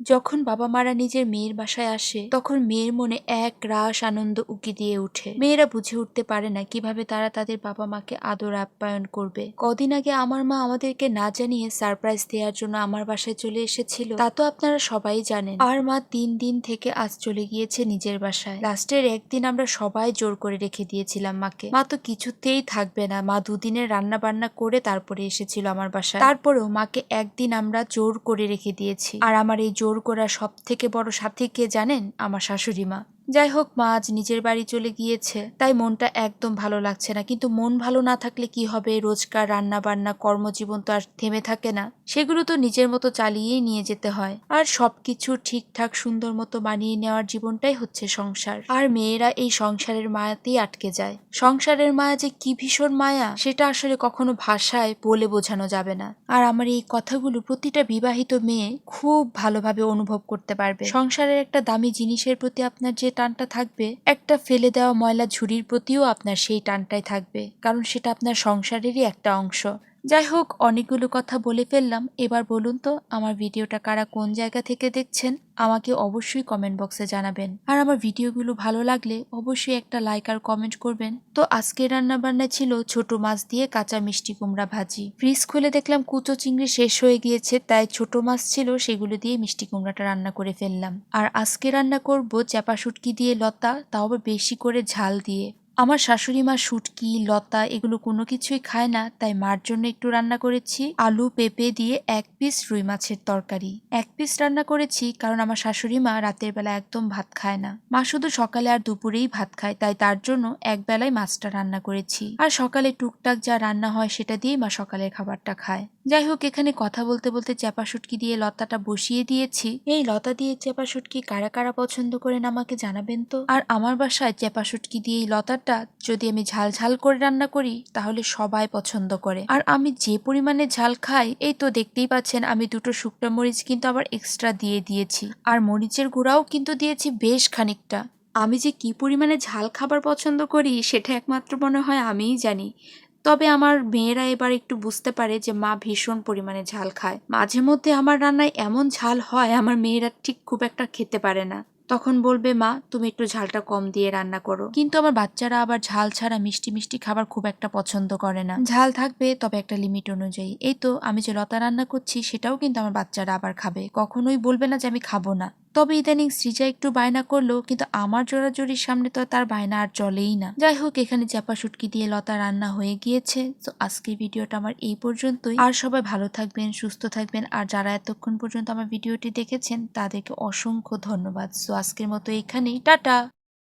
যখন বাবা মারা নিজের মেয়ের বাসায় আসে, তখন মেয়ের মনে এক রাস আনন্দ উকি দিয়ে উঠে মেয়েরা বুঝে উঠতে পারে না কীভাবে তারা তাদের বাবা মাকে আদর আপ্যায়ন করবে। কদিন আগে আমার মা আমাদেরকে না জানিয়ে সারপ্রাইজ দেওয়ার জন্য আমার বাসায় চলে এসেছিল, তা তো আপনারা সবাই জানেন। আর মা তিন দিন থেকে আজ চলে গিয়েছে নিজের বাসায়। লাস্টের একদিন আমরা সবাই জোর করে রেখে দিয়েছিলাম মাকে। মা তো কিছুতেই থাকবে না। মা দুদিনের রান্না বান্না করে তারপরে এসেছিল আমার বাসায়। তারপরেও মাকে একদিন আমরা জোর করে রেখে দিয়েছি। আর আমার এই জোর করা সব থেকে বড় সাথী কে জানেন? আমার শাশুড়ি মা। যাই হোক মা আজ নিজের বাড়ি চলে গিয়েছে, তাই মনটা একদম ভালো লাগছে না। কিন্তু মন ভালো না থাকলে কি হবে? রোজকার রান্না বান্না কর্মজীবন তো আর থেমে থাকে না। সেগুলো তো নিজের মতো চালিয়েই নিয়ে যেতে হয়। আর সবকিছু ঠিকঠাক, সুন্দর মতো মানিয়ে নেওয়ার জীবনটাই হচ্ছে সংসার। আর মেয়েরা এই সংসারের মায়াতেই আটকে যায়। সংসারের মায়া যে কি ভীষণ মায়া, সেটা আসলে কখনো ভাষায় বলে বোঝানো যাবে না। আর আমার এই কথাগুলো প্রতিটা বিবাহিত মেয়ে খুব ভালোভাবে অনুভব করতে পারবে। সংসারের একটা দামি জিনিসের প্রতি আপনার যে টানটা থাকবে, একটা ফেলে দেওয়া ময়লা ঝুড়ির প্রতিও আপনার সেই টানটাই থাকবে, কারণ সেটা আপনার সংসারেরই একটা অংশ। যাই হোক অনেকগুলো কথা বলে ফেললাম। এবার বলুন তো, আমার ভিডিওটা কারা কোন জায়গা থেকে দেখছেন, আমাকে অবশ্যই কমেন্ট বক্সে জানাবেন। আর আমার ভিডিওগুলো ভালো লাগলে অবশ্যই একটা লাইক আর কমেন্ট করবেন। তো আজকে রান্না বান্না ছিল ছোট মাছ দিয়ে কাঁচা মিষ্টি কুমড়া ভাজি। ফ্রিজ খুলে দেখলাম কুচো চিংড়ি শেষ হয়ে গিয়েছে, তাই ছোট মাছ ছিল, সেগুলো দিয়ে মিষ্টি কুমড়াটা রান্না করে ফেললাম। আর আজকে রান্না করব চাপা শুটকি দিয়ে লতা, তাও আবার বেশি করে ঝাল দিয়ে। আমার শাশুড়ি মা শুটকি, লতা এগুলো কোনো কিছুই খায় না, তাই মার জন্য একটু রান্না করেছি। আলু, পেঁপে দিয়ে এক পিস রুই মাছের তরকারি। এক পিস রান্না করেছি কারণ আমার শাশুড়ি মা রাতের বেলা একদম ভাত খায় না। মা শুধু সকালে আর দুপুরেই ভাত খায়, তাই তার জন্য এক বেলায় মাছটা রান্না করেছি। আর সকালে টুকটাক যা রান্না হয় সেটা দিয়েই মা সকালের খাবারটা খায়। যাই হোক, এখানে কথা বলতে বলতে চেপা শুটকি দিয়ে লতাটা বসিয়ে দিয়েছি। এই লতা দিয়ে চেপা শুটকি কারা কারা পছন্দ করেন আমাকে জানাবেন তো? আর আমার বাসায় চেপা শুটকি দিয়ে এই লতাটা যদি আমি ঝাল ঝাল করে রান্না করি, তাহলে সবাই পছন্দ করে। আর আমি যে পরিমাণে ঝাল খাই, এই তো দেখতেই পাচ্ছেন আমি দুটো শুকনো মরিচ কিন্তু আবার এক্সট্রা দিয়ে দিয়েছি। আর মরিচের গুঁড়াও কিন্তু দিয়েছি বেশ খানিকটা। আমি যে কি পরিমাণে ঝাল খাবার পছন্দ করি, সেটা একমাত্র মনে হয় আমিই জানি। তবে আমার মেয়েরা এবার একটু বুঝতে পারে যে মা ভীষণ পরিমাণে ঝাল খায়। মাঝে মধ্যে আমার রান্নায় এমন ঝাল হয়, আমার মেয়েরা ঠিক খুব একটা খেতে পারে না। তখন বলবে, মা, তুমি একটু ঝালটা কম দিয়ে রান্না করো। কিন্তু আমার বাচ্চারা আবার ঝাল ছাড়া মিষ্টি মিষ্টি খাবার খুব একটা পছন্দ করে না। ঝাল থাকবে, তবে একটা লিমিট অনুযায়ী। এই তো, আমি যে লতা রান্না করছি, সেটাও কিন্তু আমার বাচ্চারা আবার খাবে। কখনোই বলবে না যে আমি খাব না। তবে ইদানিং সৃজা একটু বায়না করল কিন্তু আমার জোড়াজোড়ির সামনে তো তার বায়না আর চলেই না। যাই হোক, এখানে চাপা শুটকি দিয়ে লতা রান্না হয়ে গিয়েছে। তো আজকের ভিডিওটা আমার এই পর্যন্তই। আর সবাই ভালো থাকবেন, সুস্থ থাকবেন। আর যারা এতক্ষণ পর্যন্ত আমার ভিডিওটি দেখেছেন, তাদেরকে অসংখ্য ধন্যবাদ। সো আজকের মতো এখানেই। টাটা!